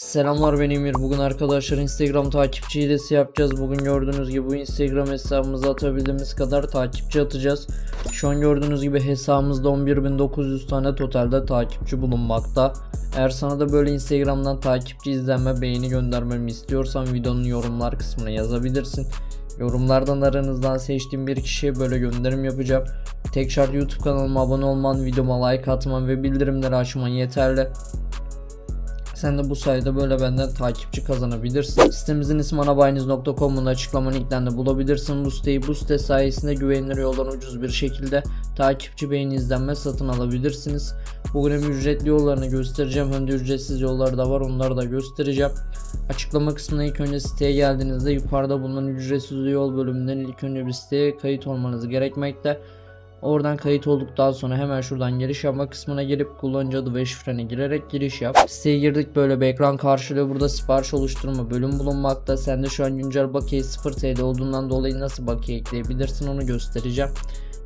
Selamlar ben Emir. Bugün arkadaşlar Instagram takipçi hilesi yapacağız. Bugün gördüğünüz gibi bu Instagram hesabımıza atabildiğimiz kadar takipçi atacağız. Şu an gördüğünüz gibi hesabımızda 11.900 tane totalde takipçi bulunmakta. Eğer sana da böyle Instagram'dan takipçi izlenme beğeni göndermemi istiyorsan videonun yorumlar kısmına yazabilirsin. Yorumlardan aranızdan seçtiğim bir kişiye böyle gönderim yapacağım. Tek şart YouTube kanalıma abone olman, videoma like atman ve bildirimleri açman yeterli. Sen de bu sayede böyle benden takipçi kazanabilirsin. Sitemizin ismi anabayiniz.com'un açıklama linkten de bulabilirsin. Bu siteyi bu site sayesinde güvenilir yoldan ucuz bir şekilde takipçi beğeni izlenme satın alabilirsiniz. Bugün hem ücretli yollarını göstereceğim hem de ücretsiz yolları da var onları da göstereceğim. Açıklama kısmına ilk önce siteye geldiğinizde yukarıda bulunan ücretsiz yol bölümünden ilk önce bir siteye kayıt olmanız gerekmekte. Oradan kayıt olduktan sonra hemen şuradan giriş yapma kısmına gelip kullanıcı adı ve şifreni girerek giriş yap. Siteye girdik böyle bir ekran karşılıyor. Burada sipariş oluşturma bölüm bulunmakta. Sende şu an güncel bakiye 0 TL olduğundan dolayı nasıl bakiye ekleyebilirsin onu göstereceğim.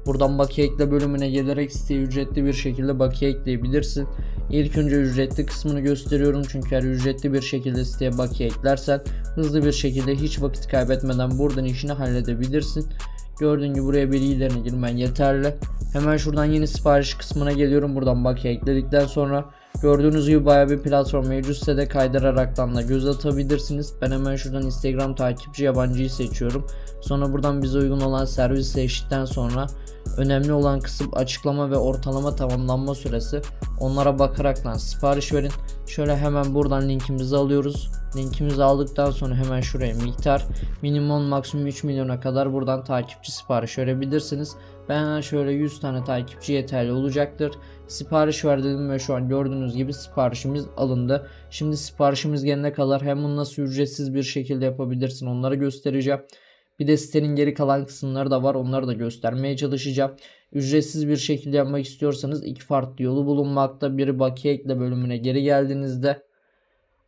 Buradan bakiye ekle bölümüne gelerek siteye ücretli bir şekilde bakiye ekleyebilirsin. İlk önce ücretli kısmını gösteriyorum çünkü eğer ücretli bir şekilde siteye bakiye eklersen hızlı bir şekilde hiç vakit kaybetmeden buradan işini halledebilirsin. Gördüğün gibi buraya bilgilerini girmen yeterli. Hemen şuradan yeni sipariş kısmına geliyorum. Buradan bakiye ekledikten sonra gördüğünüz gibi baya bir platform mevcut sitede kaydıraraktan da göz atabilirsiniz. Ben hemen şuradan Instagram takipçi yabancıyı seçiyorum. Sonra buradan bize uygun olan servis seçtikten sonra önemli olan kısım açıklama ve ortalama tamamlanma süresi. Onlara bakaraktan sipariş verin. Şöyle hemen buradan linkimizi alıyoruz. Linkimizi aldıktan sonra hemen şuraya miktar minimum maksimum 3 milyona kadar buradan takipçi sipariş verebilirsiniz. Ben şöyle 100 tane takipçi yeterli olacaktır. Sipariş verdim ve şu an gördüğünüz gibi siparişimiz alındı. Şimdi siparişimiz gelene kadar hem bunu nasıl ücretsiz bir şekilde yapabilirsin onları göstereceğim. Bir de sitenin geri kalan kısımları da var. Onları da göstermeye çalışacağım. Ücretsiz bir şekilde yapmak istiyorsanız iki farklı yolu bulunmakta. Biri bakiye ekle bölümüne geri geldiğinizde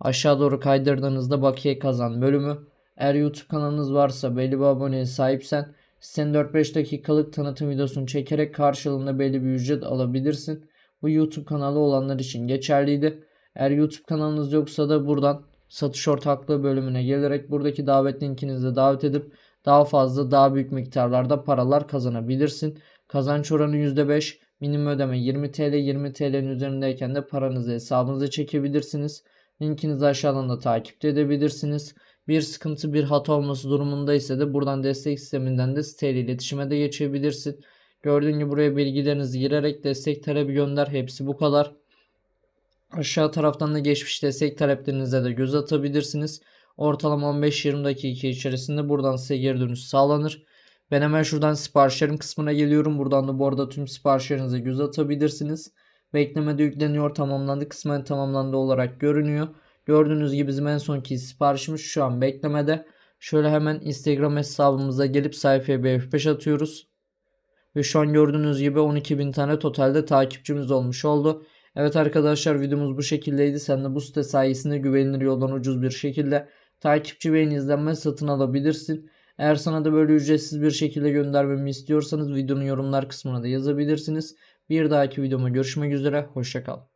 aşağı doğru kaydırdığınızda bakiye kazan bölümü. Eğer YouTube kanalınız varsa belli bir aboneye sahipsen sitenin 4-5 dakikalık tanıtım videosunu çekerek karşılığında belli bir ücret alabilirsin. Bu YouTube kanalı olanlar için geçerliydi. Eğer YouTube kanalınız yoksa da buradan satış ortaklığı bölümüne gelerek buradaki davet linkinizi davet edip daha fazla daha büyük miktarlarda paralar kazanabilirsin. Kazanç oranı %5, minimum ödeme 20 TL, 20 TL'nin üzerindeyken de paranızı hesabınıza çekebilirsiniz. Linkinizi aşağıdan da takipte edebilirsiniz. Bir sıkıntı bir hata olması durumunda ise de buradan destek sisteminden de siteyle iletişime de geçebilirsin. Gördüğün gibi buraya bilgilerinizi girerek destek talebi gönder. Hepsi bu kadar. Aşağı taraftan da geçmiş destek taleplerinize de göz atabilirsiniz. Ortalama 15-20 dakika içerisinde buradan size geri dönüş sağlanır. Ben hemen şuradan siparişlerim kısmına geliyorum. Buradan da bu arada tüm siparişlerinize göz atabilirsiniz. Beklemede yükleniyor tamamlandı kısmen tamamlandı olarak görünüyor. Gördüğünüz gibi bizim en sonki siparişimiz şu an beklemede. Şöyle hemen Instagram hesabımıza gelip sayfaya bir F5 atıyoruz. Ve şu an gördüğünüz gibi 12.000 tane totalde takipçimiz olmuş oldu. Evet arkadaşlar videomuz bu şekildeydi. Sen de bu site sayesinde güvenilir yoldan ucuz bir şekilde takipçi beğeni izlenme satın alabilirsin. Eğer sana da böyle ücretsiz bir şekilde göndermemi istiyorsanız videonun yorumlar kısmına da yazabilirsiniz. Bir dahaki videoma görüşmek üzere. Hoşçakal.